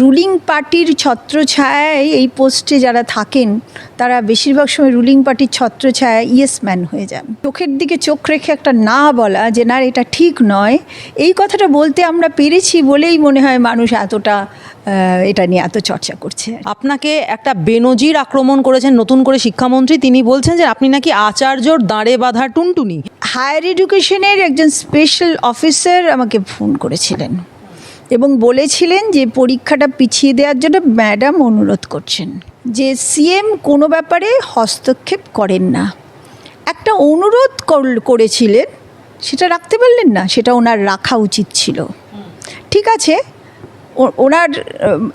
Ruling পার্টির ছত্রছায়ায় এই পোস্টে যারা থাকেন তারা বেশিরভাগ সময় রুলিং পার্টির ছত্রছায়ায় ইয়েস ম্যান হয়ে যান। চোখের দিকে চোখ রেখে একটা না বলা যে না এটা ঠিক নয় এই কথাটা বলতে আমরা পেরেছি বলেই মনে হয় মানুষ এতটা এটা নিয়ে এত চর্চা করছে। আপনাকে একটা বেনজির আক্রমণ করেছেন নতুন করে শিক্ষামন্ত্রী তিনি বলছেন যে আপনি নাকি আচার্যর দাঁড়ে বাঁধা টুনটুনি। হায়ার এডুকেশনের একজন স্পেশাল অফিসার আমাকে ফোন করেছিলেন। এবং বলেছিলেন যে পরীক্ষাটা পিছিয়ে দেওয়ার জন্য ম্যাডাম অনুরোধ করছেন যে সিএম কোনো ব্যাপারে হস্তক্ষেপ করেন না। একটা অনুরোধ করেছিলেন, সেটা রাখতে পারলেন না, সেটা ওনার রাখা উচিত ছিল। ঠিক আছে ওনার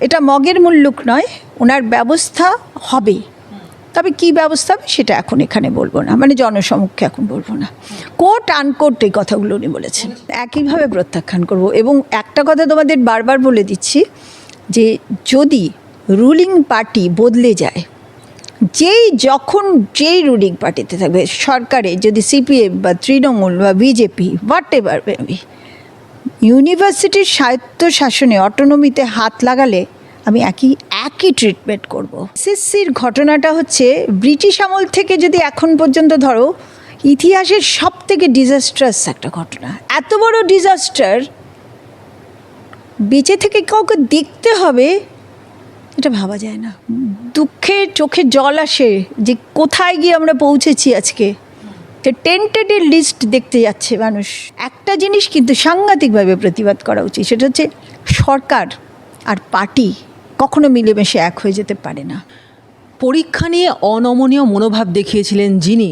এটা মগের মুল্লুক নয়, ওনার ব্যবস্থা হবে। তবে কি ব্যবস্থা হবে সেটা এখন এখানে বলব না মানে জনসমক্ষে এখন বলব না। কোর্ট আনকোর্ট এই কথাগুলো উনি বলেছেন। একইভাবে প্রত্যাখ্যান করব এবং একটা কথা তোমাদের বারবার বলে দিচ্ছি যে যদি রুলিং পার্টি বদলে যায়, যেই যখন যেই রুলিং পার্টিতে থাকবে, সরকারে যদি সিপিএম বা তৃণমূল বা বিজেপি হোয়াট এভার ইউনিভার্সিটির স্বায়ত্ত শাসনে অটোনমিতে হাত লাগালে আমি একই একই ট্রিটমেন্ট করব। এসএসসির ঘটনাটা হচ্ছে, ব্রিটিশ আমল থেকে যদি এখন পর্যন্ত ধরো, ইতিহাসের সব থেকে ডিজাস্ট্রাস একটা ঘটনা। এত বড় ডিজাস্টার বেঁচে থেকে কাউকে দেখতে হবে, এটা ভাবা যায় না। দুঃখে চোখে জল আসে যে কোথায় গিয়ে আমরা পৌঁছেছি আজকে। টেন্টেডের লিস্ট দেখতে যাচ্ছে মানুষ। একটা জিনিস কিন্তু সাংঘাতিকভাবে প্রতিবাদ করা উচিত, সেটা হচ্ছে সরকার আর পার্টি। কখনো মিলেমিশে এক হয়ে যেতে পারে না। পরীক্ষা নিয়ে অনমনীয় মনোভাব দেখিয়েছিলেন যিনি।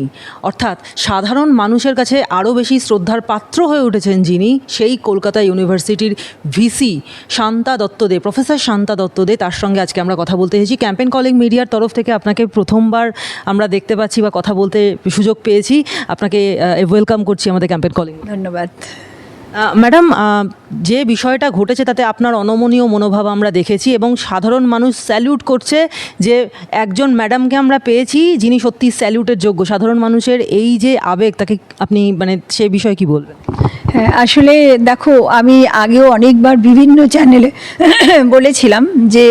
অর্থাৎ সাধারণ মানুষের কাছে আরও বেশি শ্রদ্ধার পাত্র হয়ে উঠেছেন যিনি সেই কলকাতা ইউনিভার্সিটির ভিসি শান্তা দত্তদে প্রফেসর শান্তা দত্তদে তার সঙ্গে আজকে আমরা কথা বলতে এসেছি। ক্যাম্পেন কলিং মিডিয়ার তরফ থেকে আপনাকে প্রথমবার আমরা দেখতে পাচ্ছি বা কথা বলতে সুযোগ পেয়েছি। আপনাকে ওয়েলকাম করছি আমাদের ক্যাম্পেন কলিং ধন্যবাদ। ম্যাডাম যে বিষয়টা ঘটেছে তাতে আপনার অনমনীয় মনোভাব আমরা দেখেছি এবং সাধারণ মানুষ স্যালিউট করছে যে একজন ম্যাডামকে আমরা পেয়েছি যিনি সত্যি স্যালিউটের যোগ্য। সাধারণ মানুষের এই যে আবেগ, তাকে আপনি মানে সে বিষয়ে কি বলবেন? হ্যাঁ আসলে দেখো, আমি আগেও অনেকবার বিভিন্ন চ্যানেলে বলেছিলাম যে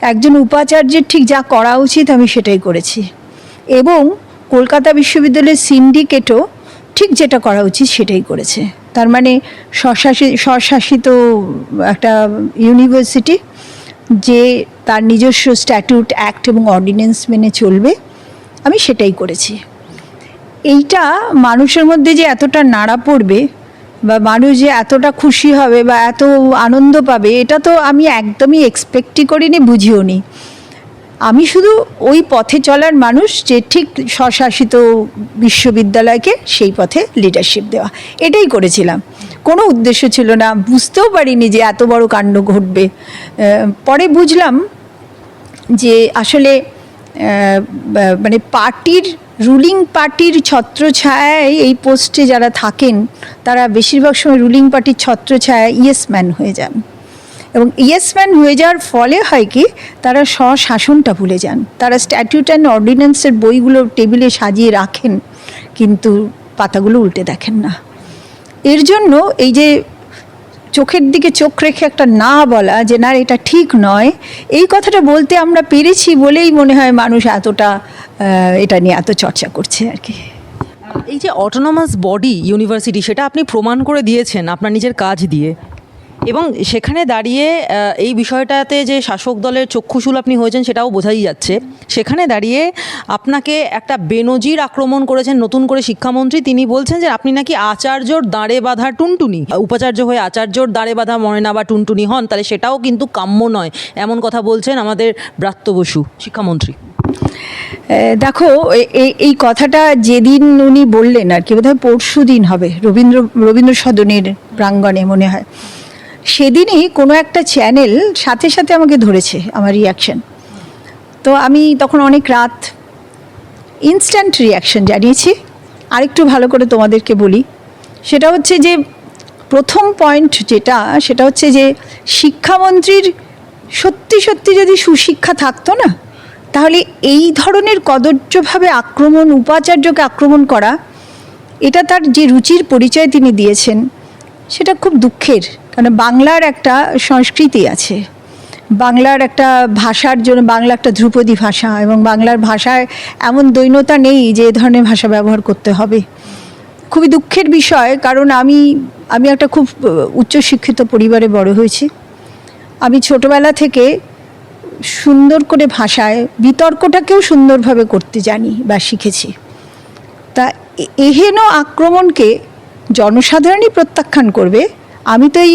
একজন উপাচার্যের ঠিক যা করা উচিত আমি সেটাই করেছি। এবং কলকাতা বিশ্ববিদ্যালয়ের সিন্ডিকেটও ঠিক যেটা করা উচিত সেটাই করেছে। তার মানে স্বশাসিত স্বশাসিত একটা ইউনিভার্সিটি যে তার নিজস্ব স্ট্যাটিউট অ্যাক্ট এবং অর্ডিন্যান্স মেনে চলবে। আমি সেটাই করেছি। এইটা মানুষের মধ্যে যে এতটা নাড়া পড়বে বা মানুষ যে এতটা খুশি হবে বা এত আনন্দ পাবে, এটা তো আমি একদমই এক্সপেক্টই করিনি বুঝিও নি আমি শুধু ওই পথে চলার মানুষ যে ঠিক স্বশাসিত বিশ্ববিদ্যালয়কে সেই পথে লিডারশিপ দেওয়া। এটাই করেছিলাম। কোনো উদ্দেশ্য ছিল না। বুঝতেও পারিনি যে এত বড় কাণ্ড ঘটবে। পরে বুঝলাম যে আসলে মানে পার্টির রুলিং পার্টির ছত্রছায়ায় এই পোস্টে যারা থাকেন, তারা বেশিরভাগ সময় রুলিং পার্টির ছত্রছায়ায় ইয়েস ম্যান হয়ে যান। এবং ইয়েসম্যান হয়ে যাওয়ার ফলে হয় কি, তারা স্বশাসনটা ভুলে যান। তারা স্ট্যাটিউট অ্যান্ড অর্ডিন্যান্সের বইগুলো টেবিলে সাজিয়ে রাখেন, কিন্তু পাতাগুলো উল্টে দেখেন না। এর জন্য এই যে চোখের দিকে চোখ রেখে একটা না বলা যে, না, এটা ঠিক নয়, এই কথাটা বলতে আমরা পেরেছি বলেই মনে হয় মানুষ এতটা এটা নিয়ে এত চর্চা করছে আর কি। এই যে অটোনমাস বডি ইউনিভার্সিটি সেটা আপনি প্রমাণ করে দিয়েছেন আপনার নিজের কাজ দিয়ে। এবং সেখানে দাঁড়িয়ে এই বিষয়টাতে যে শাসক দলের চক্ষুশূল আপনি হয়েছেন সেটাও বোঝাই যাচ্ছে। সেখানে দাঁড়িয়ে আপনাকে একটা বেনজির আক্রমণ করেছেন নতুন করে শিক্ষামন্ত্রী। তিনি বলছেন যে আপনি নাকি আচার্যর দাঁড়ে বাঁধা টুনটুনি। উপাচার্য হয়ে আচার্যর দাঁড়ে বাঁধা ময়না বা টুনটুনি হন, তাহলে সেটাও কিন্তু কাম্য নয়। এমন কথা বলছেন আমাদের ব্রাত্য বসু, শিক্ষামন্ত্রী। দেখো এই কথাটা যেদিন উনি বললেন আর কি, বোধহয় পরশু দিন হবে, রবীন্দ্র রবীন্দ্র সদনের প্রাঙ্গণে মনে হয়। সেদিনই কোনো একটা চ্যানেল সাথে সাথে আমাকে ধরেছে আমার রিয়াকশন তো আমি তখন অনেক রাত ইনস্ট্যান্ট রিয়াকশন জানিয়েছি। আরেকটু ভালো করে তোমাদেরকে বলি। সেটা হচ্ছে যে, প্রথম পয়েন্ট যেটা, সেটা হচ্ছে যে, শিক্ষামন্ত্রীর সত্যি সত্যি যদি সুশিক্ষা থাকতো না, তাহলে এই ধরনের কদর্যভাবে আক্রমণ, উপাচার্যকে আক্রমণ করা, এটা তার যে রুচির পরিচয় তিনি দিয়েছেন, সেটা খুব দুঃখের। কারণ বাংলার একটা সংস্কৃতি আছে। বাংলার একটা ভাষার জন্য, বাংলা একটা ধ্রুপদী ভাষা এবং বাংলার ভাষায় এমন দৈন্যতা নেই যে এ ধরনের ভাষা ব্যবহার করতে হবে। খুবই দুঃখের বিষয়, কারণ আমি আমি একটা খুব উচ্চশিক্ষিত পরিবারে বড় হয়েছি। আমি ছোটবেলা থেকে সুন্দর করে ভাষায়, বিতর্কটাকেও সুন্দরভাবে করতে জানি বা শিখেছি। তা এহেন আক্রমণকে জনসাধারণই প্রত্যাখ্যান করবে আমি তো এই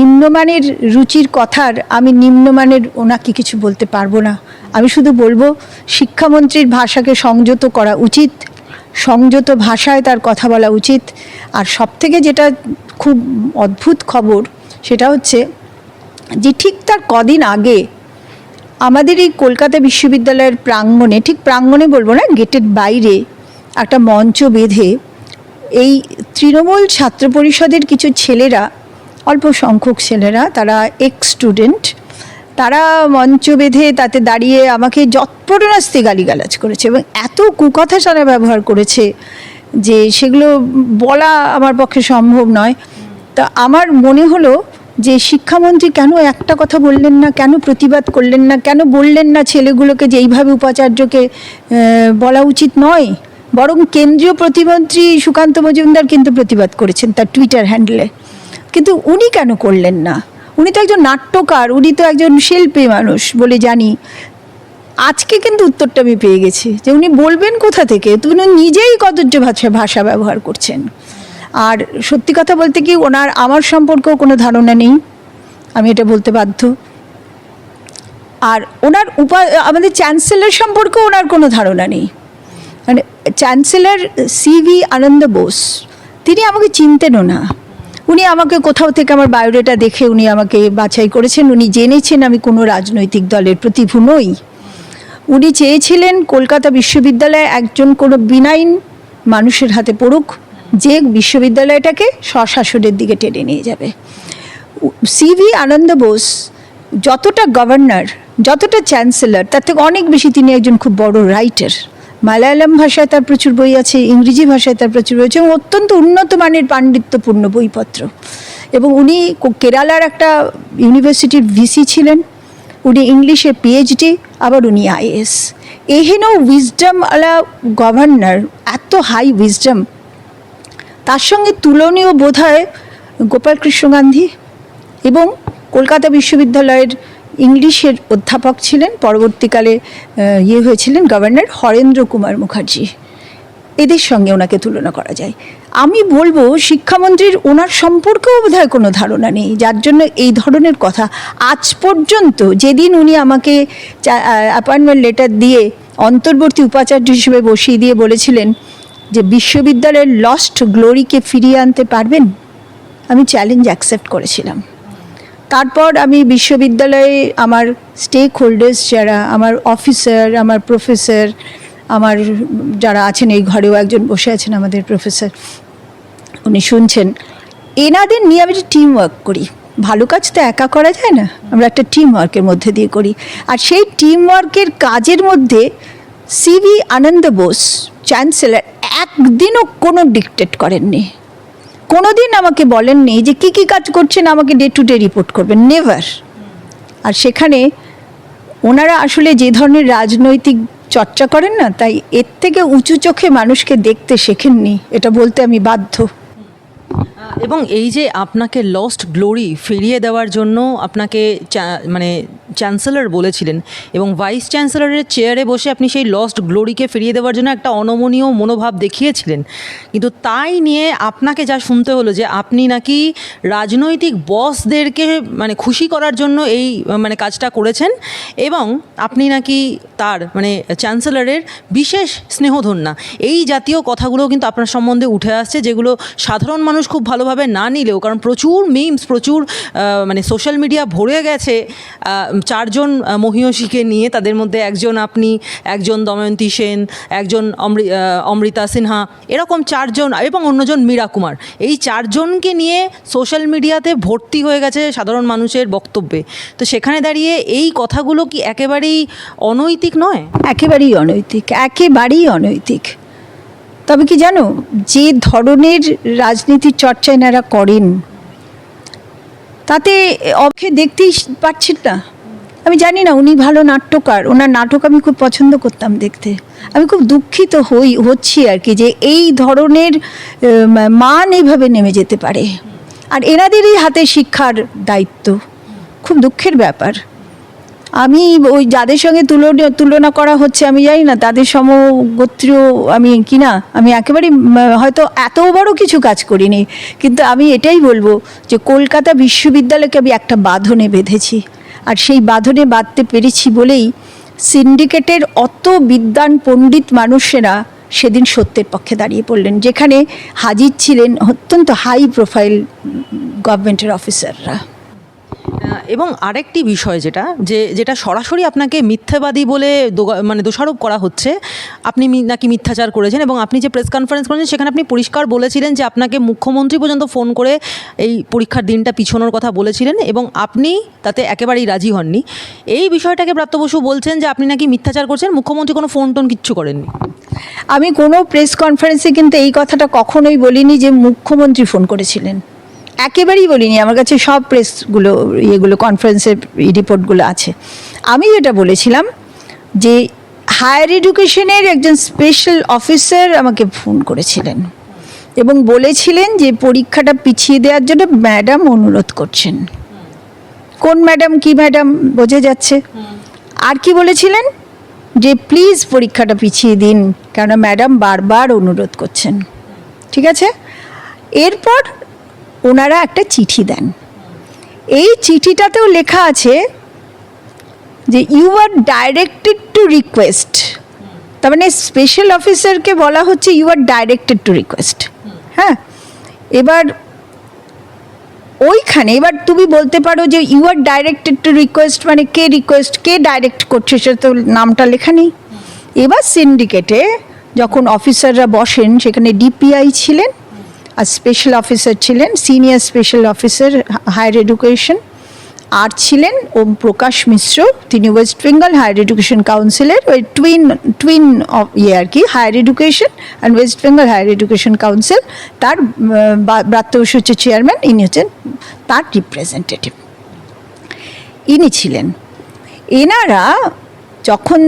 নিম্নমানের রুচির কথার, আমি নিম্নমানের ওনাকে কিছু বলতে পারব না। আমি শুধু বলব, শিক্ষামন্ত্রীর ভাষাকে সংযত করা উচিত, সংযত ভাষায় তার কথা বলা উচিত। আর সবথেকে যেটা খুব অদ্ভুত খবর, সেটা হচ্ছে যে ঠিক তার কদিন আগে আমাদের এই কলকাতা বিশ্ববিদ্যালয়ের প্রাঙ্গণে, ঠিক প্রাঙ্গণে বলব না, গেটের বাইরে একটা মঞ্চ বেঁধে এই তৃণমূল ছাত্র পরিষদের কিছু ছেলেরা, অল্প সংখ্যক ছেলেরা, তারা এক্স স্টুডেন্ট তারা মঞ্চ বেঁধে তাতে দাঁড়িয়ে আমাকে যৎপরনাস্তি গালিগালাজ করেছে এবং এত কুকথা তারা ব্যবহার করেছে যে সেগুলো বলা আমার পক্ষে সম্ভব নয়। তা আমার মনে হলো যে শিক্ষামন্ত্রী কেন একটা কথা বললেন না, কেন প্রতিবাদ করলেন না, কেন বললেন না ছেলেগুলোকে যে এইভাবে উপাচার্যকে বলা উচিত নয়? বরং কেন্দ্রীয় প্রতিমন্ত্রী সুকান্ত মজুমদার কিন্তু প্রতিবাদ করেছেন তার টুইটার হ্যান্ডেলে কিন্তু উনি কেন করলেন না? উনি তো একজন নাট্যকার, উনি তো একজন শিল্পী মানুষ বলে জানি। আজকে কিন্তু উত্তরটা আমি পেয়ে গেছি যে উনি বলবেন কোথা থেকে? তো উনি নিজেই কদর্য ভাষা ভাষা ব্যবহার করছেন। আর সত্যি কথা বলতে কি ওনার আমার সম্পর্কেও কোনো ধারণা নেই। আমি এটা বলতে বাধ্য। আর ওনার উপা আমাদের চ্যান্সেলর সম্পর্কেও ওনার কোনো ধারণা নেই। মানে চ্যান্সেলর সিভি আনন্দ বোস তিনি আমাকে চিনতেনও না। উনি আমাকে কোথাও থেকে আমার বায়োডেটা দেখে উনি আমাকে বাছাই করেছেন, উনি জেনেছেন আমি কোনো রাজনৈতিক দলের প্রতিভু নই। উনি চেয়েছিলেন কলকাতা বিশ্ববিদ্যালয়ে একজন কোনো বিনাইন মানুষের হাতে পড়ুক, যে বিশ্ববিদ্যালয়টাকে স্বশাসনের দিকে টেনে নিয়ে যাবে। সিভি আনন্দ বোস যতটা গভর্নর যতটা চ্যান্সেলর তার থেকে অনেক বেশি তিনি একজন খুব বড় রাইটার মালায়ালাম ভাষায় তার প্রচুর বই আছে, ইংরেজি ভাষায় তার প্রচুর বই আছে, এবং অত্যন্ত উন্নত মানের পাণ্ডিত্যপূর্ণ বইপত্র। এবং উনি কেরালার একটা ইউনিভার্সিটির ভিসি ছিলেন, উনি ইংলিশে পিএইচডি আবার উনি আইএস এহেন উইজডম আলা গভর্নর এত হাই উইজডম তার সঙ্গে তুলনীয় বোধ হয় গোপালকৃষ্ণ গান্ধী এবং কলকাতা বিশ্ববিদ্যালয়ের ইংলিশের অধ্যাপক ছিলেন, পরবর্তীকালে ইয়ে হয়েছিলেন গভর্নর হরেন্দ্র কুমার মুখার্জি। এদের সঙ্গে ওনাকে তুলনা করা যায়। আমি বলব, শিক্ষামন্ত্রীর ওনার সম্পর্কেও বোধহয় কোনো ধারণা নেই। যার জন্য এই ধরনের কথা আজ পর্যন্ত যেদিন উনি আমাকে অ্যাপয়েন্টমেন্ট লেটার দিয়ে, অন্তর্বর্তী উপাচার্য হিসেবে বসিয়ে দিয়ে বলেছিলেন যে, বিশ্ববিদ্যালয়ের লস্ট গ্লোরিকে ফিরিয়ে আনতে পারবেন? আমি চ্যালেঞ্জ অ্যাকসেপ্ট করেছিলাম। তারপর আমি বিশ্ববিদ্যালয়ে আমার স্টেক হোল্ডার্স যারা, আমার অফিসার আমার প্রফেসর আমার যারা আছেন এই ঘরেও একজন বসে আছেন আমাদের প্রফেসর উনি শুনছেন। এনাদের নিয়ে আমি টিম ওয়ার্ক করি, ভালো কাজ তো একা করা যায় না, আমরা একটা টিম ওয়ার্কের মধ্যে দিয়ে করি। আর সেই টিম ওয়ার্কের কাজের মধ্যে সিভি আনন্দ বোস চ্যান্সেলর একদিনও কোনো ডিকটেট করেননি। কোনোদিন আমাকে বলেননি যে কি কি কাজ করছেন, আমাকে ডে টু ডে রিপোর্ট করবেন। নেভার আর সেখানে ওনারা আসলে যে ধরনের রাজনৈতিক চর্চা করেন না, তাই এর থেকে উঁচু চোখে মানুষকে দেখতে শেখেননি। এটা বলতে আমি বাধ্য। এবং এই যে আপনাকে লস্ট গ্লোরি ফিরিয়ে দেওয়ার জন্য আপনাকে মানে চ্যান্সেলর বলেছিলেন এবং ভাইস চ্যান্সেলরের চেয়ারে বসে আপনি সেই লস্ট গ্লোরিকে ফিরিয়ে দেওয়ার জন্য একটা অনমনীয় মনোভাব দেখিয়েছিলেন। কিন্তু তাই নিয়ে আপনাকে যা শুনতে হলো যে আপনি নাকি রাজনৈতিক বসদেরকে মানে খুশি করার জন্য এই মানে কাজটা করেছেন এবং আপনি নাকি তার মানে চ্যান্সেলরের বিশেষ স্নেহধন্যা। এই জাতীয় কথাগুলো কিন্তু আপনার সম্বন্ধে উঠে আসছে যেগুলো সাধারণ মানুষ খুব ভালোভাবে না নিলেও, কারণ প্রচুর মিমস প্রচুর মানে সোশ্যাল মিডিয়া ভরে গেছে চারজন মহিয়সীকে নিয়ে তাদের মধ্যে একজন আপনি, একজন দময়ন্তী সেন, একজন অমৃ- অমৃতা সিনহা, এরকম চারজন, এবং অন্যজন মীরা কুমার। এই চারজনকে নিয়ে সোশ্যাল মিডিয়াতে ভর্তি হয়ে গেছে সাধারণ মানুষের বক্তব্যে। তো সেখানে দাঁড়িয়ে এই কথাগুলো কি একেবারেই অনৈতিক নয়? একেবারেই অনৈতিক একেবারেই অনৈতিক। তবে কি জানো, যে ধরনের রাজনীতির চর্চা এনারা করেন, তাতে অপে দেখতেই পাচ্ছেন না। আমি জানি না উনি ভালো নাট্যকার, ওনার নাটক আমি খুব পছন্দ করতাম দেখতে। আমি খুব দুঃখিত হই, হচ্ছি আর কি যে এই ধরনের মান এইভাবে নেমে যেতে পারে। আর এনাদেরই হাতে শিক্ষার দায়িত্ব। খুব দুঃখের ব্যাপার। আমি ওই যাদের সঙ্গে তুলনা তুলনা করা হচ্ছে, আমি জানি না, তাদের সমগোত্রীয় আমি কি না, আমি একেবারেই হয়তো এত বড় কিছু কাজ করিনি, কিন্তু আমি এটাই বলব যে কলকাতা বিশ্ববিদ্যালয়কে আমি একটা বাঁধনে বেঁধেছি। আর সেই বাঁধনে বাঁধতে পেরেছি বলেই সিন্ডিকেটের অত বিদ্বান পণ্ডিত মানুষেরা সেদিন সত্যের পক্ষে দাঁড়িয়ে পড়লেন, যেখানে হাজির ছিলেন অত্যন্ত হাই প্রোফাইল গভর্নমেন্টের অফিসাররা এবং আরেকটি বিষয় যেটা, যে যেটা সরাসরি আপনাকে মিথ্যাবাদী বলে মানে দোষারোপ করা হচ্ছে, আপনি নাকি মিথ্যাচার করেছেন এবং আপনি যে প্রেস কনফারেন্স করেছেন, সেখানে আপনি পরিষ্কার বলেছিলেন যে আপনাকে মুখ্যমন্ত্রী পর্যন্ত ফোন করে এই পরীক্ষার দিনটা পিছনোর কথা বলেছিলেন এবং আপনি তাতে একেবারেই রাজি হননি। এই বিষয়টাকে প্রাপ্ত বসু বলছেন যে আপনি নাকি মিথ্যাচার করছেন, মুখ্যমন্ত্রী কোনো ফোন টোন কিচ্ছু করেননি। আমি কোনো প্রেস কনফারেন্সে কিন্তু এই কথাটা কখনোই বলিনি যে মুখ্যমন্ত্রী ফোন করেছিলেন। একেবারেই বলিনি, আমার কাছে সব প্রেসগুলো, ইয়েগুলো কনফারেন্সের রিপোর্টগুলো আছে। আমি যেটা বলেছিলাম যে হায়ার এডুকেশনের একজন স্পেশাল অফিসার আমাকে ফোন করেছিলেন এবং বলেছিলেন যে, পরীক্ষাটা পিছিয়ে দেওয়ার জন্য ম্যাডাম অনুরোধ করছেন। কোন ম্যাডাম কি ম্যাডাম বোঝা যাচ্ছে? আর কি বলেছিলেন? যে প্লিজ পরীক্ষাটা পিছিয়ে দিন, কেননা ম্যাডাম বারবার অনুরোধ করছেন। ঠিক আছে? এরপর ওনারা একটা চিঠি দেন। এই চিঠিটাতেও লেখা আছে যে you are directed to request তার মানে স্পেশাল অফিসারকে বলা হচ্ছে you are directed to request হ্যাঁ? এবার ওইখানে, এবার তুমি বলতে পারো যে you are directed to request মানে কে রিকোয়েস্ট কে ডাইরেক্ট করছে সেটা তো নামটা লেখা নেই। এবার সিন্ডিকেটে যখন অফিসাররা বসেন, সেখানে ডিপিআই ছিলেন আর স্পেশাল অফিসার ছিলেন senior special officer higher education আর ছিলেন ওম প্রকাশ মিশ্র তিনি ওয়েস্ট বেঙ্গল হায়ার এডুকেশন কাউন্সিলের ওই টুইন টুইন ইয়ে আর কি higher education and West Bengal higher education council তার উম, ব্রাত্য বসু চেয়ারম্যান ইনি হচ্ছেন তার রিপ্রেজেন্টেটিভ ইনি ছিলেন। এনারা যখন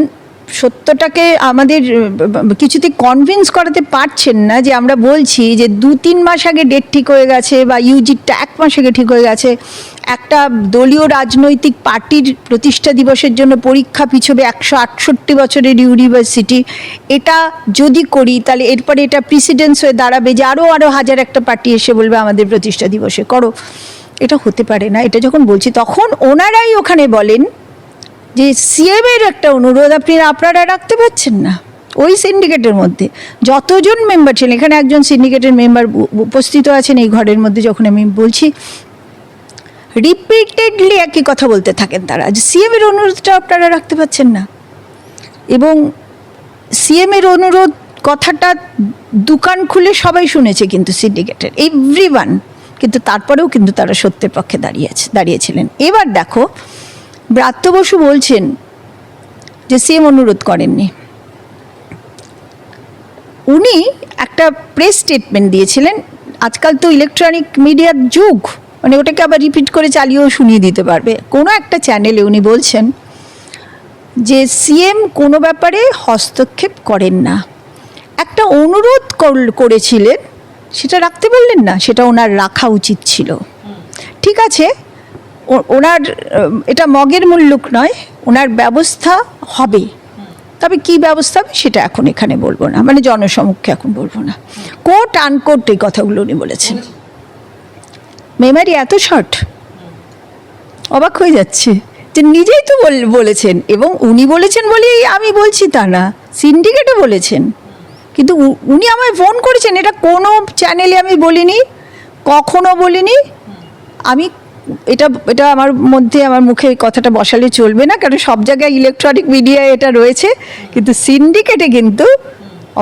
সত্যটাকে আমাদের কিছুতে কনভিন্স করাতে পারছেন না যে আমরা বলছি যে দু তিন মাস আগে ডেট ঠিক হয়ে গেছে বা ইউজিটা এক মাস আগে ঠিক হয়ে গেছে। একটা দলীয় রাজনৈতিক পার্টির প্রতিষ্ঠা দিবসের জন্য পরীক্ষা পিছবে একশো আটষট্টি বছরের ইউনিভার্সিটি এটা যদি করি, তাহলে এরপরে এটা প্রেসিডেন্স হয়ে দাঁড়াবে যে আরও আরও হাজার একটা পার্টি এসে বলবে আমাদের প্রতিষ্ঠা দিবসে। করো। এটা হতে পারে না। এটা যখন বলছি, তখন ওনারাই ওখানে বলেন যে সিএম এর একটা অনুরোধ, আপনি আপনারা রাখতে পারছেন না। ওই সিন্ডিকেটের মধ্যে। যতজন মেম্বার ছিলেন, এখানে একজন সিন্ডিকেটের মেম্বার উপস্থিত আছেন এই ঘরের মধ্যে, যখন আমি বলছি রিপিটেডলি একই কথা বলতে থাকেন তারা, যে সিএম এর অনুরোধটা আপনারা রাখতে পারছেন না। এবং সিএম এর অনুরোধ কথাটা দোকান খুলে সবাই শুনেছে কিন্তু সিন্ডিকেটের এভরি কিন্তু তারপরেও কিন্তু তারা সত্যের পক্ষে দাঁড়িয়েছে দাঁড়িয়েছিলেন। এবার দেখো ব্রাত্য বসু বলছেন যে সিএম অনুরোধ করেননি। উনি একটা প্রেস স্টেটমেন্ট দিয়েছিলেন, আজকাল তো ইলেকট্রনিক মিডিয়ার যুগ মানে ওটাকে আবার রিপিট করে চালিয়েও শুনিয়ে দিতে পারবে। কোনো একটা চ্যানেলে উনি বলছেন যে সিএম কোনো ব্যাপারে হস্তক্ষেপ করেন না। একটা অনুরোধ করেছিলেন, সেটা রাখতে পারলেন না, সেটা ওনার রাখা উচিত ছিল। ঠিক আছে ওনার এটা মগের মুল্লুক নয়, ওনার ব্যবস্থা হবে। তবে কি ব্যবস্থা হবে সেটা এখন এখানে বলব না মানে জনসমক্ষে এখন বলব না। কোট আনকোট এই কথাগুলো উনি বলেছেন। মেমারি এত শর্ট, অবাক হয়ে যাচ্ছে যে নিজেই তো বল- বলেছেন, এবং উনি বলেছেন বলেই আমি বলছি তা না সিন্ডিকেটে বলেছেন। কিন্তু উনি আমায় ফোন করেছেন, এটা কোনো চ্যানেলে আমি বলিনি, কখনো বলিনি। আমি এটা এটা আমার মধ্যে, আমার মুখে কথাটা বসালে চলবে না, কারণ সব জায়গায় ইলেকট্রনিক মিডিয়ায় এটা রয়েছে, কিন্তু সিন্ডিকেটে কিন্তু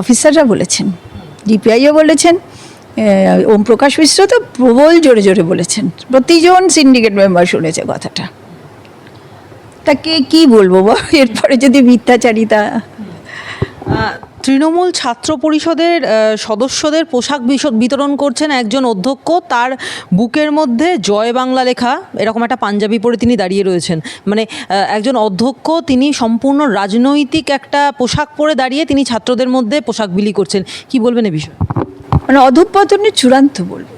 অফিসাররা বলেছেন ডিপিআইও বলেছেন ওম প্রকাশ মিশ্র তো প্রবল জোরে জোরে বলেছেন, প্রতিজন সিন্ডিকেট মেম্বার শুনেছে কথাটা তা কে বলব বল? এরপরে যদি মিথ্যাচারিতা তৃণমূল ছাত্র পরিষদের সদস্যদের পোশাক বিতরণ করছেন একজন অধ্যক্ষ। তার বুকের মধ্যে জয় বাংলা লেখা, এরকম একটা পাঞ্জাবি পরে তিনি দাঁড়িয়ে রয়েছেন। মানে একজন অধ্যক্ষ, তিনি সম্পূর্ণ রাজনৈতিক একটা পোশাক পরে দাঁড়িয়ে তিনি ছাত্রদের মধ্যে পোশাক বিলি করছেন। কি বলবেন এ বিষয়ে? মানে অধঃপতনের চূড়ান্ত বলব।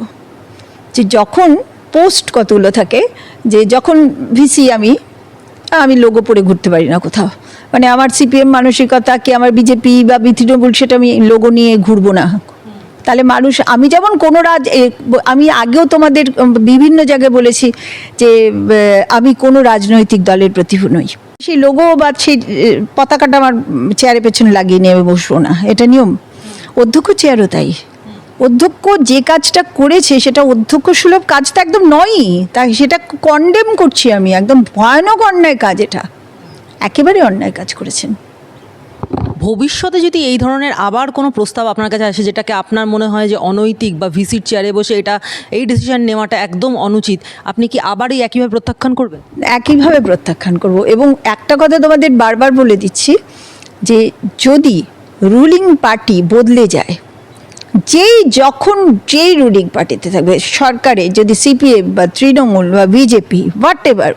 যে যখন পোস্ট কতগুলো থাকে, যে যখন ভিসি আমি আমি লোগো পরে ঘুরতে পারি না কোথাও। মানে আমার সিপিএম মানসিকতা কি আমার বিজেপি বা তৃণমূল, সেটা আমি লোগো নিয়ে ঘুরবো না। তাহলে মানুষ, আমি যেমন কোনো রাজ আমি আগেও তোমাদের বিভিন্ন জায়গায় বলেছি যে আমি কোনো রাজনৈতিক দলের প্রতি নই। সেই লোগো বা সেই পতাকাটা আমার চেয়ারের পেছনে লাগিয়ে নিয়ে আমি বসবো না। এটা নিয়ম। অধ্যক্ষ চেয়ারও তাই। অধ্যক্ষ যে কাজটা করেছে, সেটা অধ্যক্ষ সুলভ কাজ তো একদম নয়ই। তাই সেটা কন্ডেম করছি আমি। একদম ভয়ানক অন্যায় কাজ এটা। একেবারে অন্যায় কাজ করেছেন। ভবিষ্যতে যদি এই ধরনের আবার কোনো প্রস্তাব আপনার কাছে আসে যেটাকে আপনার মনে হয় যে অনৈতিক বা ভিসির চেয়ারে বসে এটা এই ডিসিশন নেওয়াটা একদম অনুচিত আপনি কি আবার এই একইভাবে প্রত্যাখ্যান করবেন? একইভাবে প্রত্যাখ্যান করব এবং একটা কথা তোমাদের বারবার বলে দিচ্ছি যে যদি রুলিং পার্টি বদলে যায় যেই যখন যেই রুলিং পার্টিতে থাকবে সরকারে যদি সিপিএম বা তৃণমূল বা বিজেপি হোয়াট এভার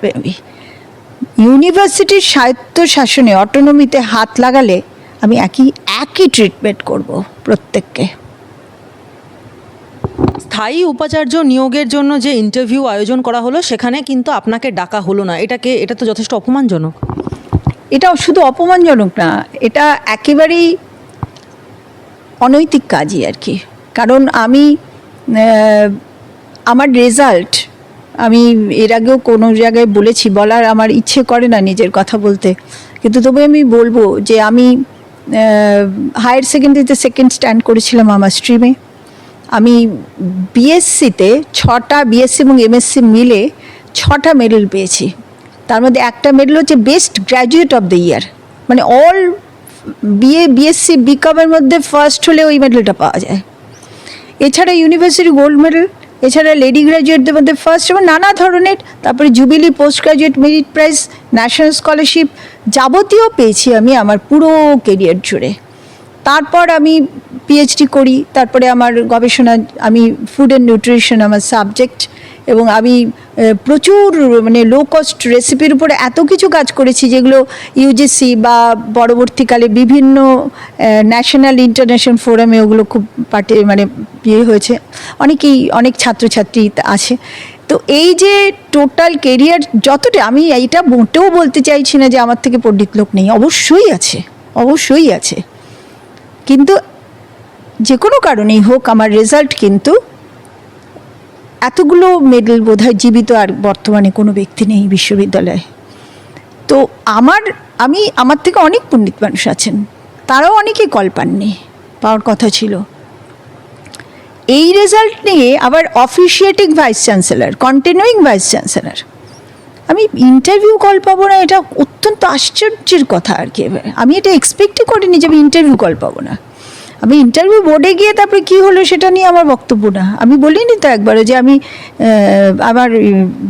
ইউনিভার্সিটির স্বায়ত্ত শাসনে অটোনমিতে হাত লাগালে আমি একই একই ট্রিটমেন্ট করব প্রত্যেককে। স্থায়ী উপাচার্য নিয়োগের জন্য যে ইন্টারভিউ আয়োজন করা হলো সেখানে কিন্তু আপনাকে ডাকা হলো না। এটাকে এটা তো যথেষ্ট অপমানজনক। এটা শুধু অপমানজনক না এটা একেবারেই অনৈতিক কাজই আর কি। কারণ আমি আমার রেজাল্ট আমি এর আগেও কোনো জায়গায় বলেছি, বলার আমার ইচ্ছে করে না নিজের কথা বলতে। কিন্তু তবে আমি বলব যে আমি হায়ার সেকেন্ডারিতে সেকেন্ড স্ট্যান্ড করেছিলাম আমার স্ট্রিমে আমি বিএসসিতে ছটা বিএসসি এবং এমএসসি মিলে ছটা মেডেল পেয়েছি। তার মধ্যে একটা মেডেল হচ্ছে best graduate of the year মানে অল বিএ বিএসসি বিকমের মধ্যে ফার্স্ট হলে ওই মেডেলটা পাওয়া যায়। এছাড়া ইউনিভার্সিটি গোল্ড মেডেল এছাড়া লেডি গ্র্যাজুয়েটদের মধ্যে ফার্স্ট এবং নানা ধরনের, তারপরে jubilee post graduate merit prize national scholarship যাবতীয় পেয়েছি আমি আমার পুরো কেরিয়ার জুড়ে। তারপর আমি পিএইচডি করি, তারপরে আমার গবেষণা, আমি ফুড অ্যান্ড নিউট্রিশন আমার সাবজেক্ট এবং আমি প্রচুর মানে লো কস্ট রেসিপির উপরে এত কিছু কাজ করেছি যেগুলো ইউজিসি বা পরবর্তীকালে বিভিন্ন ন্যাশনাল ইন্টারন্যাশনাল ফোরামে ওগুলো খুব পার্টি মানে ইয়ে হয়েছে। অনেকেই, অনেক ছাত্রছাত্রী আছে। তো এই যে টোটাল কেরিয়ার যতটা, আমি এইটা মোটেও বলতে চাইছি না যে আমার থেকে পণ্ডিত লোক নেই, অবশ্যই আছে অবশ্যই আছে। কিন্তু যে কোনো কারণেই হোক, আমার রেজাল্ট কিন্তু এতগুলো মেডেল বোধহয় জীবিত আর বর্তমানে কোনো ব্যক্তি নেই বিশ্ববিদ্যালয়ে। তো আমার, আমি, আমার থেকে অনেক পণ্ডিত মানুষ আছেন। তারাও অনেকে কল পাননি, পাওয়ার কথা ছিল। এই রেজাল্ট নিয়ে আবার officiating vice chancellor continuing vice chancellor আমি ইন্টারভিউ কল পাবো না, এটা অত্যন্ত আশ্চর্যের কথা আর কি। আমি এটা এক্সপেক্টই করিনি যে আমি ইন্টারভিউ কল পাবো না। আমি ইন্টারভিউ বোর্ডে গিয়ে তারপরে কী হলো সেটা নিয়ে আমার বক্তব্য না। আমি বলিনি তো একবারও যে আমি আমার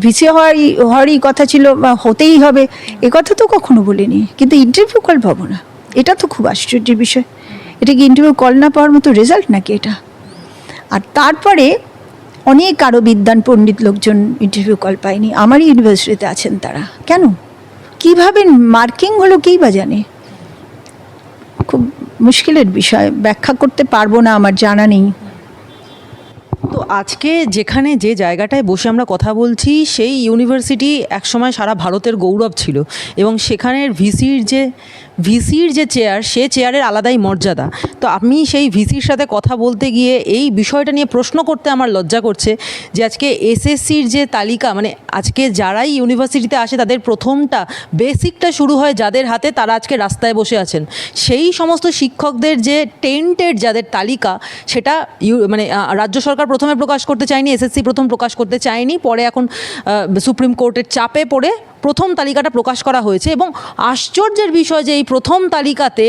ভিসি হওয়ারই হওয়ারই কথা ছিল বা হতেই হবে, এ কথা তো কখনো বলিনি। কিন্তু ইন্টারভিউ কল পাবো না। এটা তো খুব আশ্চর্যের বিষয়। এটা কি ইন্টারভিউ কল না পাওয়ার মতো রেজাল্ট নাকি এটা? আর তারপরে অনেক আরও বিদ্যান পণ্ডিত লোকজন ইন্টারভিউ কল পায়নি। আমারই ইউনিভার্সিটিতে আছেন তারা। কেন? কীভাবে মার্কিং হলো কেই বা জানে? মুশকিলের বিষয়, ব্যাখ্যা করতে পারব না, আমার জানা নেই। তো আজকে যেখানে যে জায়গাটায় বসে আমরা কথা বলছি, সেই ইউনিভার্সিটি একসময় সারা ভারতের গৌরব ছিল এবং সেখানের ভিসির যে ভিসির যে চেয়ার সে চেয়ারের আলাদাই মর্যাদা। তো আমি সেই ভিসির সাথে কথা বলতে গিয়ে এই বিষয়টা নিয়ে প্রশ্ন করতে আমার লজ্জা করছে যে আজকে এসএসসির যে তালিকা মানে আজকে যারাই ইউনিভার্সিটিতে আসে, তাদের প্রথমটা বেসিকটা শুরু হয় যাদের হাতে তারা আজকে রাস্তায় বসে আছেন। সেই সমস্ত শিক্ষকদের যে টেন্টেড যাদের তালিকা, সেটা মানে রাজ্য সরকার প্রথমে প্রকাশ করতে চায়নি, এসএসসি প্রথম প্রকাশ করতে চায়নি, পরে এখন সুপ্রিম কোর্টের চাপে পড়ে প্রথম তালিকাটা প্রকাশ করা হয়েছে এবং আশ্চর্যের বিষয় যে এই প্রথম তালিকাতে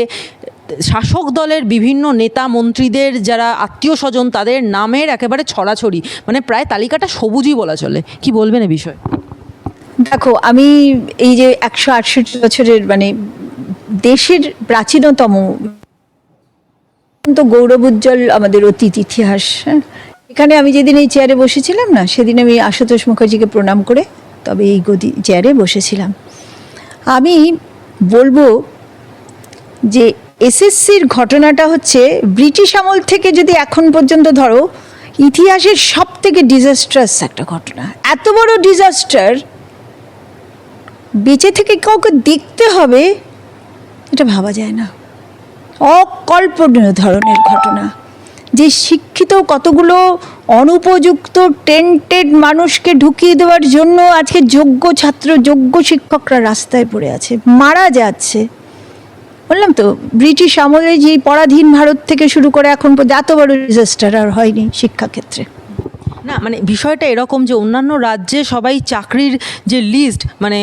শাসক দলের বিভিন্ন নেতা, মন্ত্রীদের যারা আত্মীয় স্বজন তাদের নামের একেবারে ছড়াছড়ি। মানে প্রায় তালিকাটা সবুজই বলা চলে। কি বলবেন এ বিষয়ে? দেখো, আমি এই যে একশো আটষট্টি বছরের মানে দেশের প্রাচীনতম তো গৌরব উজ্জ্বল আমাদের অতীত ইতিহাস হ্যাঁ? এখানে আমি যেদিন এই চেয়ারে বসেছিলাম না, সেদিন আমি আশুতোষ মুখার্জিকে প্রণাম করে তবে এই গদি চেয়ারে বসেছিলাম। আমি বলব যে এসএসসির ঘটনাটা হচ্ছে ব্রিটিশ আমল থেকে যদি এখন পর্যন্ত ধরো, ইতিহাসের সব থেকে ডিজাস্ট্রাস একটা ঘটনা। এত বড় ডিজাস্টার বেঁচে থেকে কাউকে দেখতে হবে, এটা ভাবা যায় না। অকল্পনীয় ধরনের ঘটনা। যে শিক্ষিত কতগুলো অনুপযুক্ত টেন্টেড মানুষকে ঢুকিয়ে দেওয়ার জন্য আজকে যোগ্য ছাত্র, যোগ্য শিক্ষকরা রাস্তায় পড়ে আছে। মারা যাচ্ছে। বললাম তো, ব্রিটিশ আমলে যে পরাধীন ভারত থেকে শুরু করে এখন পর্যন্ত এত বড় ডিজাস্টার আর হয়নি শিক্ষাক্ষেত্রে। মানে বিষয়টা এরকম যে অন্যান্য রাজ্যে সবাই চাকরির যে লিস্ট মানে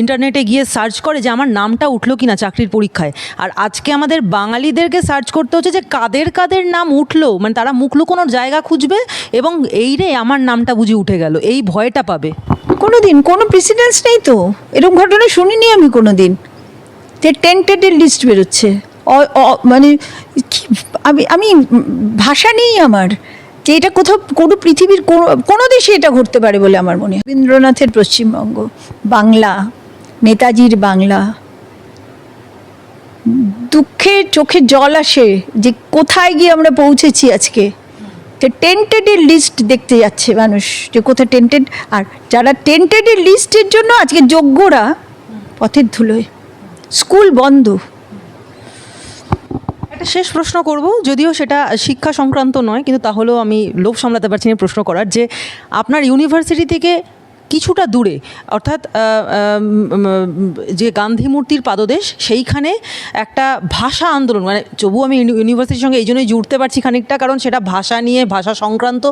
ইন্টারনেটে গিয়ে সার্চ করে যে আমার নামটা উঠল কিনা চাকরির পরীক্ষায়। আর আজকে আমাদের বাঙালিদেরকে সার্চ করতে হচ্ছে যে কাদের কাদের নাম উঠল মানে তারা মুখ লুকোনোর জায়গা খুঁজবে এবং এই রে আমার নামটা বুঝি উঠে গেল, এই ভয়টা পাবে। কোনো দিন কোনো প্রেসিডেন্স নেই তো। এরকম ঘটনা শুনিনি আমি কোনো দিন যে টেন্টেডের লিস্ট বেরোচ্ছে। মানে আমি আমি ভাষা নেই আমার। যে এটা কোথাও, কোনো পৃথিবীর কোনো দেশে এটা ঘটতে পারে বলে আমার মনে হয়। রবীন্দ্রনাথের পশ্চিমবঙ্গ, বাংলা, নেতাজির বাংলা দুঃখে চোখে জল আসে যে কোথায় গিয়ে আমরা পৌঁছেছি আজকে। যে টেন্টেডের লিস্ট দেখতে যাচ্ছে মানুষ, যে কোথায় টেন্টেড, আর যারা টেন্টেডের লিস্টের জন্য আজকে যোগ্যরা পথের ধুলোয়। স্কুল বন্ধ। একটা শেষ প্রশ্ন করব, যদিও সেটা শিক্ষা সংক্রান্ত নয়, কিন্তু তাহলেও আমি লোভ সামলাতে পারছি না প্রশ্ন করার, যে আপনার ইউনিভার্সিটি থেকে কিছুটা দূরে, অর্থাৎ যে গান্ধী মূর্তির পাদদেশ, সেইখানে একটা ভাষা আন্দোলন মানে তবু আমি ইউনিভার্সিটির সঙ্গে এই জন্যই জুড়তে পারছি খানিকটা, কারণ সেটা ভাষা নিয়ে, ভাষা সংক্রান্ত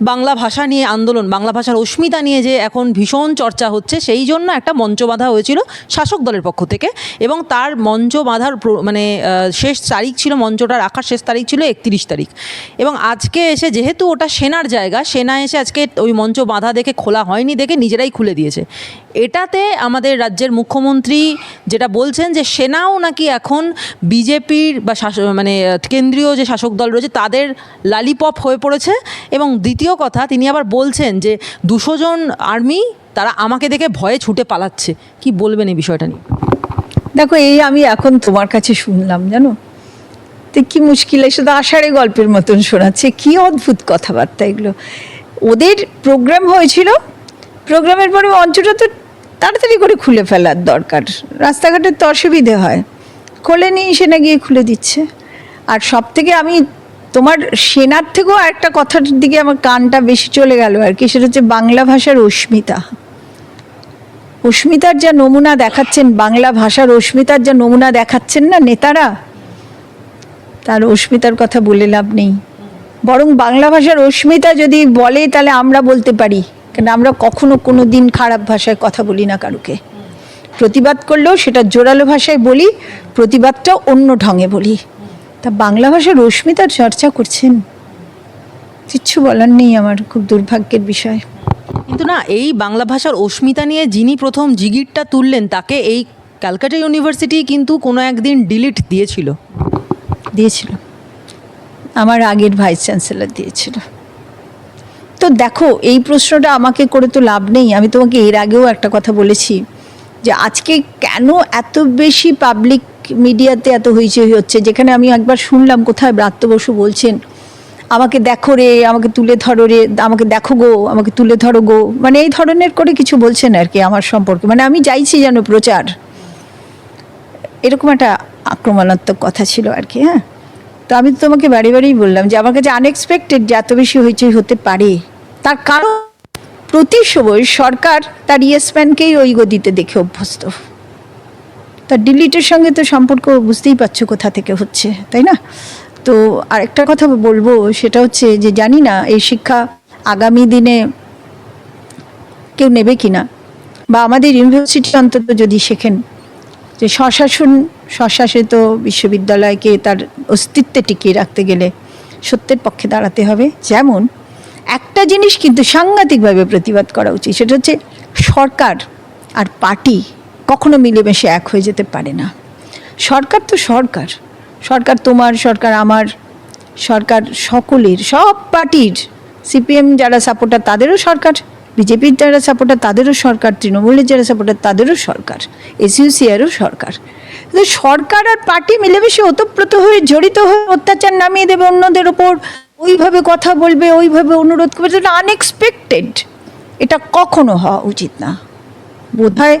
বাংলা ভাষা নিয়ে আন্দোলন, বাংলা ভাষার অস্মিতা নিয়ে যে এখন ভীষণ চর্চা হচ্ছে, সেই জন্য একটা মঞ্চ বাঁধা হয়েছিল শাসক দলের পক্ষ থেকে। এবং তার মঞ্চ বাঁধার মানে শেষ তারিখ ছিল মঞ্চটা রাখার শেষ তারিখ ছিল একত্রিশ তারিখ। এবং আজকে এসে যেহেতু ওটা সেনার জায়গা, সেনা এসে আজকে ওই মঞ্চ বাঁধা দেখে খোলা হয়নি, দেখে নিজেরাই খুলে দিয়েছে। এটাতে আমাদের রাজ্যের মুখ্যমন্ত্রী যেটা বলছেন যে, সেনাও নাকি এখন বিজেপির বা মানে কেন্দ্রীয় যে শাসক দল রয়েছে, তাদের লালিপপ হয়ে পড়েছে। এবং দ্বিতীয় কথা, তিনি আবার বলছেন যে দুশো জন আর্মি তারা আমাকে দেখে ভয়ে ছুটে পালাচ্ছে। কি বলবেন এই বিষয়টা নিয়ে? দেখো, এই আমি এখন তোমার কাছে শুনলাম, জানো? তো কি মুশকিল, এসে তো আষাঢ়ে গল্পের মতন শোনাচ্ছে, কি অদ্ভুত কথাবার্তা এগুলো। ওদের প্রোগ্রাম হয়েছিল প্রোগ্রামের পরে মঞ্চটা তো তাড়াতাড়ি করে খুলে ফেলার দরকার। রাস্তাঘাটের তো অসুবিধে হয়। খোলে নিয়ে সেনা গিয়ে খুলে দিচ্ছে। আর সব থেকে আমি তোমার সেনার থেকেও একটা কথার দিকে আমার কানটা বেশি চলে গেল আর কি, সেটা হচ্ছে বাংলা ভাষার অস্মিতা। অস্মিতার যা নমুনা দেখাচ্ছেন, বাংলা ভাষার অস্মিতার যা নমুনা দেখাচ্ছেন না নেতারা, তার অস্মিতার কথা বলে লাভ নেই। বরং বাংলা ভাষার অস্মিতা যদি বলে, তাহলে আমরা বলতে পারি। কেন আমরা কখনো কোনো দিন খারাপ ভাষায় কথা বলি না কারুকে। প্রতিবাদ করলেও সেটা জোরালো ভাষায় বলি প্রতিবাদটা অন্য ঢঙে বলি। তা বাংলা ভাষার অস্মিতার চর্চা করছেন? কিচ্ছু বলার নেই আমার খুব দুর্ভাগ্যের বিষয়। কিন্তু না এই বাংলা ভাষার অস্মিতা নিয়ে যিনি প্রথম জিগিরটা তুললেন তাকে এই ক্যালকাটা ইউনিভার্সিটি কিন্তু কোনো একদিন ডিলিট দিয়েছিল। দিয়েছিল। আমার আগের ভাইস চ্যান্সেলর দিয়েছিল। তো দেখো এই প্রশ্নটা আমাকে করে তো লাভ নেই। আমি তোমাকে এর আগেও একটা কথা বলেছি যে আজকে কেন এত বেশি পাবলিক মিডিয়াতে এত হইচই হচ্ছে, যেখানে আমি একবার শুনলাম কোথায় ব্রাত্য বসু বলছেন, আমাকে দেখো রে, আমাকে তুলে ধরো রে, আমাকে দেখো গো, আমাকে তুলে ধরো গো। মানে এই ধরনের করে কিছু বলছেন আর কি আমার সম্পর্কে। মানে আমি চাইছি যেন প্রচার। এরকম একটা আক্রমণাত্মক কথা ছিল আর কি হ্যাঁ? তো আমি তো তোমাকে বাড়ি বাড়িই বললাম যে আমার কাছে আনএক্সপেক্টেড যে এত বেশি হইচই হতে পারে, তার কারণ প্রতি সময় সরকার তার ইয়েসম্যানকেই ওই গদিতে দেখে অভ্যস্ত। তার ডিলিটের সঙ্গে তো সম্পর্ক বুঝতেই পারছ কোথা থেকে হচ্ছে, তাই না? তো আরেকটা কথা বলব, সেটা হচ্ছে যে জানি না এই শিক্ষা আগামী দিনে কেউ নেবে কি না? বা আমাদের ইউনিভার্সিটি অন্তত যদি শেখেন যে স্বশাসন, স্বশাসিত বিশ্ববিদ্যালয়কে তার অস্তিত্বে টিকিয়ে রাখতে গেলে সত্যের পক্ষে দাঁড়াতে হবে। যেমন একটা জিনিস কিন্তু সাংঘাতিকভাবে প্রতিবাদ করা উচিত, সেটা হচ্ছে সরকার আর পার্টি কখনো মিলেমিশে এক হয়ে যেতে পারে না। সরকার তো সরকার। সরকার তোমার, সরকার আমার, সরকার সকলের, সব পার্টির। সিপিএম যারা সাপোর্টার, তাদেরও সরকার। বিজেপির যারা সাপোর্টার, তাদেরও সরকার। তৃণমূলের যারা সাপোর্টার, তাদেরও সরকার। এসইউসিআরও সরকার। সরকার আর পার্টি মিলেমিশে ওতপ্রোত হয়ে, জড়িত হয়ে অত্যাচার নামিয়ে দেবে অন্যদের ওপর, ওইভাবে কথা বলবে, ওইভাবে অনুরোধ করবে এটা আনএক্সপেক্টেড এটা কখনো হওয়া উচিত না। বোধহয়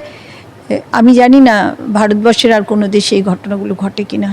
আমি জানি না ভারতবর্ষের আর কোনো দেশে এই ঘটনাগুলো ঘটে কিনা।